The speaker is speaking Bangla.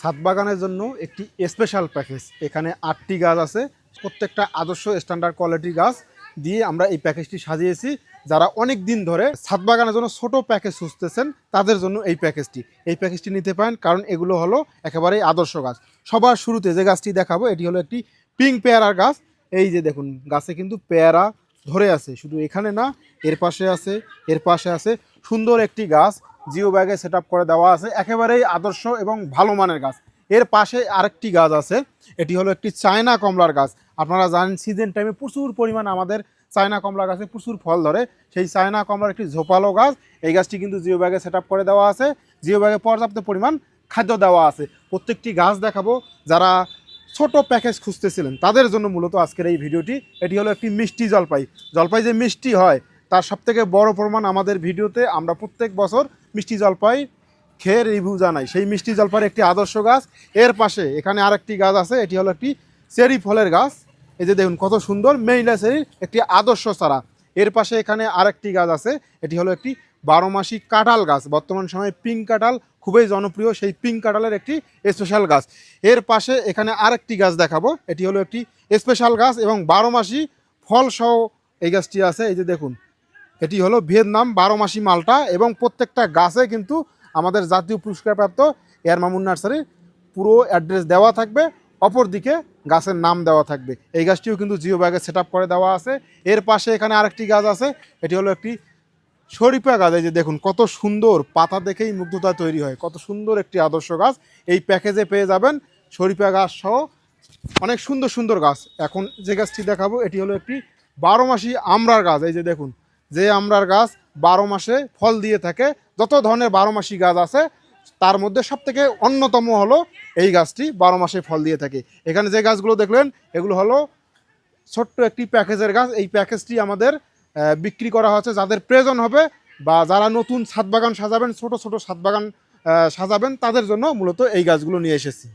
ছাদ বাগানের জন্য একটি স্পেশাল প্যাকেজ এখানে আটটি গাছ আছে, প্রত্যেকটা আদর্শ স্ট্যান্ডার্ড কোয়ালিটির গাছ দিয়ে আমরা এই প্যাকেজটি সাজিয়েছি। যারা অনেক দিন ধরে ছাদ বাগানের জন্য ছোট প্যাকেজ খুঁজতেছেন, তাদের জন্য এই প্যাকেজটি এই প্যাকেজটি নিতে পারেন, কারণ এগুলো হলো একেবারেই আদর্শ গাছ। সবার শুরুতে যে গাছটি দেখাবো, এটি হলো একটি পিঙ্ক পেয়ারার গাছ। এই যে দেখুন, গাছে কিন্তু পেয়ারা ধরে আছে। শুধু এখানে না, এর পাশে আছে, এর পাশে আছে সুন্দর একটি গাছ। জিও ব্যাগে সেট করে দেওয়া আছে। একেবারেই আদর্শ এবং ভালো মানের গাছ। এর পাশে আরেকটি গাছ আছে। এটি হলো একটি চায়না কমলার গাছ। আপনারা জানেন সিজন টাইমে প্রচুর পরিমাণ আমাদের চায়না কমলা গাছে প্রচুর ফল ধরে। সেই চায়না কমলার একটি ঝোপালো গাছ। এই গাছটি কিন্তু জিও ব্যাগে সেট করে দেওয়া আছে। জিও ব্যাগে পর্যাপ্ত পরিমাণ খাদ্য দেওয়া আছে। প্রত্যেকটি গাছ দেখাবো। যারা ছোট প্যাকেজ খুঁজতেছিলেন, তাদের জন্য মূলত আজকের এই ভিডিওটি। এটি হলো একটি মিষ্টি জলপাই। জলপাই যে মিষ্টি হয় তার সবথেকে বড় প্রমাণ আমাদের ভিডিওতে আমরা প্রত্যেক বছর মিষ্টি জলপাই খেয়ে রিভিউ জানাই। সেই মিষ্টি জলপাইয়ের একটি আদর্শ গাছ। এর পাশে এখানে আরেকটি গাছ আছে, এটি হলো একটি চেরি ফলের গাছ। এই যে দেখুন কত সুন্দর মেইলা চেরির একটি আদর্শ চারা। এর পাশে এখানে আরেকটি গাছ আছে, এটি হলো একটি বারো মাসি কাঁঠাল গাছ। বর্তমান সময়ে পিঙ্ক কাঁঠাল খুবই জনপ্রিয়, সেই পিঙ্ক কাঁঠালের একটি স্পেশাল গাছ। এর পাশে এখানে আরেকটি গাছ দেখাবো, এটি হলো একটি স্পেশাল গাছ এবং বারো মাসি ফল এই গাছটি আছে। এই যে দেখুন এটি হলো ভিয়েতনাম বারো মাসি মালটা এবং প্রত্যেকটা গাছে কিন্তু আমাদের জাতীয় পুরস্কারপ্রাপ্ত এয়ার মামুন নার্সারির পুরো অ্যাড্রেস দেওয়া থাকবে, অপরদিকে গাছের নাম দেওয়া থাকবে। এই গাছটিও কিন্তু জিও ব্যাগে সেট করে দেওয়া আছে। এর পাশে এখানে আরেকটি গাছ আছে, এটি হলো একটি শরীফা গাছ। এই যে দেখুন, কত সুন্দর পাতা দেখেই মুগ্ধতা তৈরি হয়। কত সুন্দর একটি আদর্শ গাছ। এই প্যাকেজে পেয়ে যাবেন শরীফা গাছ সহ অনেক সুন্দর সুন্দর গাছ। এখন যে গাছটি দেখাবো, এটি হলো একটি বারো মাসি আমরার গাছ। এই যে দেখুন যে আমরার গাছ বারো মাসে ফল দিয়ে থাকে, যত ধরনের বারো মাসি গাছ আছে, তার মধ্যে সব থেকে অন্যতম হলো এই গাছটি বারো মাসে ফল দিয়ে থাকে। এখানে যে গাছগুলো দেখলেন, এগুলো হলো ছোট্ট একটি প্যাকেজের গাছ। এই প্যাকেজটি আমাদের বিক্রি করা হচ্ছে যাদের প্রয়োজন হবে বা যারা নতুন ছাদ বাগান সাজাবেন, ছোট ছোট ছাদ বাগান সাজাবেন, তাদের জন্য মূলত এই গাছগুলো নিয়ে এসেছি।